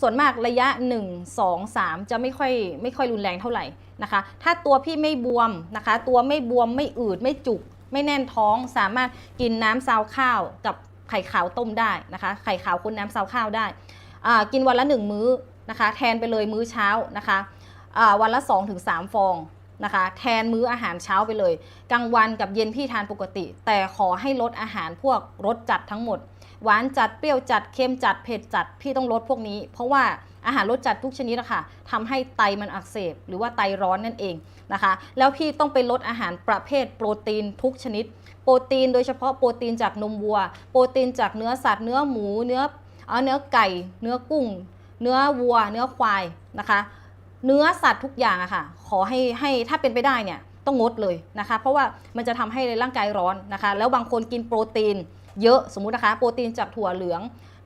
ส่วนมากระยะ 1 2 3 จะไม่ค่อยไม่ค่อยรุนแรงเท่าไหร่นะคะ ถ้าตัวพี่ไม่บวมนะคะ ตัวไม่บวมไม่อืดไม่จุก ไม่แน่นท้องสามารถกินน้ำซาวข้าวกับไข่ขาวต้มได้นะคะ ไข่ขาวคนน้ำซาวข้าวได้อ่ากินวันละ 1 มื้อนะคะ แทนไปเลยมื้อเช้านะคะวันละ 2-3 ฟองนะคะ แทนมื้ออาหารเช้าไปเลย กลางวันกับเย็นพี่ทานปกติ แต่ขอให้ลดอาหารพวกรสจัดทั้งหมด หวานจัดเปรี้ยวจัดเค็มจัดเผ็ดจัดพี่ต้องลดพวกนี้ เพราะว่าอาหารรสจัดทุกชนิดอะค่ะทำให้ไตมันอักเสบ หรือว่าไตร้อนนั่นเองนะคะ แล้วพี่ต้องไปลดอาหารประเภทโปรตีนทุกชนิด โปรตีนโดยเฉพาะโปรตีนจากนมวัว โปรตีนจากเนื้อสัตว์เนื้อหมู เนื้อเอาเนื้อไก่ เนื้อกุ้ง เนื้อวัว เนื้อควายนะคะ เนื้อสัตว์ทุกอย่างอะค่ะ ขอให้ให้ถ้าเป็นไปได้เนี่ยต้องงดเลยนะคะ เพราะว่ามันจะทำให้ร่างกายร้อนนะคะ แล้วบางคนกินโปรตีน เยอะสมมุตินะคะ โปรตีนจากถั่วเหลือง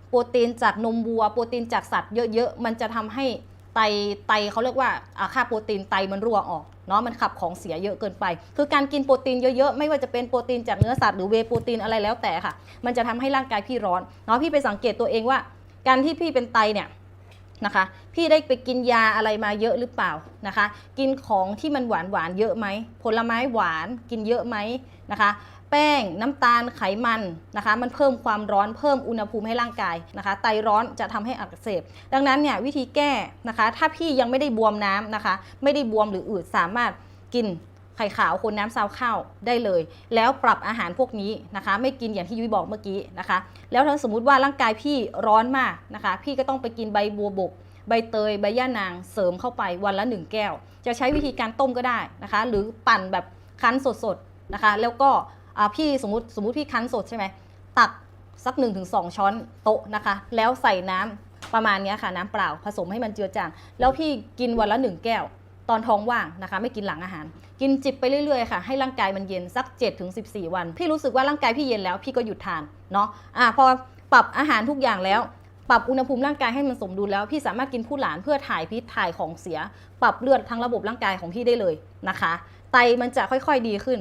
โปรตีนจากนมวัว โปรตีนจากสัตว์เยอะๆ มันจะทำให้ไตไตเขาเรียกว่าอ่าค่าโปรตีนไตมันรั่วออกเนาะมันขับของเสียเยอะเกินไป คือการกินโปรตีนเยอะๆ ไม่ว่าจะเป็นโปรตีนจากเนื้อสัตว์หรือเวโปรตีนอะไรแล้วแต่ค่ะ มันจะทำให้ร่างกายพี่ร้อนเนาะพี่ไปสังเกตตัวเองว่า การที่พี่เป็นไตเนี่ย นะคะ พี่ได้ไปกินยาอะไรมาเยอะหรือเปล่านะคะ กินของที่มันหวานหวานเยอะไหมผลไม้หวานกินเยอะไหมนะคะ แป้งน้ำตาลไขมันนะคะ มันเพิ่มความร้อนเพิ่มอุณหภูมิให้ร่างกายนะคะ ไตร้อนจะทำให้อักเสบ ดังนั้นเนี่ยวิธีแก้นะคะ ถ้าพี่ยังไม่ได้บวมน้ำนะคะ ไม่ได้บวมหรืออืดสามารถกิน ไข่ขาวคนน้ำซาวข้าวได้เลย แล้วปรับอาหารพวกนี้นะคะ ไม่กินอย่างที่ยุ้ยบอกเมื่อกี้นะคะ แล้วถ้าสมมุติว่าร่างกายพี่ร้อนมากนะคะ พี่ก็ต้องไปกินใบบัวบก ใบเตย ใบย่านางเสริมเข้าไปวันละ 1 แก้ว จะใช้วิธีการต้มก็ได้นะคะ หรือปั่นแบบคั้นสดๆนะคะ แล้วก็พี่สมมติสมมติพี่คั้นสดใช่ไหมตักสัก 1-2 ช้อนโต๊ะนะคะ แล้วใส่น้ำประมาณนี้ค่ะ น้ำเปล่าผสมให้มันเจือจางแล้วพี่กินวันละ 1 แก้ว ตอนท้องว่างนะคะ ไม่กินหลังอาหาร กินจิบไปเรื่อยๆค่ะให้ร่างกายมันเย็นสัก 7-14 วัน พี่รู้สึกว่าร่างกายพี่เย็นแล้วพี่ก็หยุดทานเนาะอะพอปรับอาหารทุกอย่างแล้วปรับอุณหภูมิร่างกายให้มันสมดุลแล้วพี่สามารถกินผู้หลานเพื่อถ่ายพิษถ่ายของเสีย ปรับเลือดทั้งระบบร่างกายของพี่ได้เลยนะคะ ไตมันจะค่อยๆดีขึ้น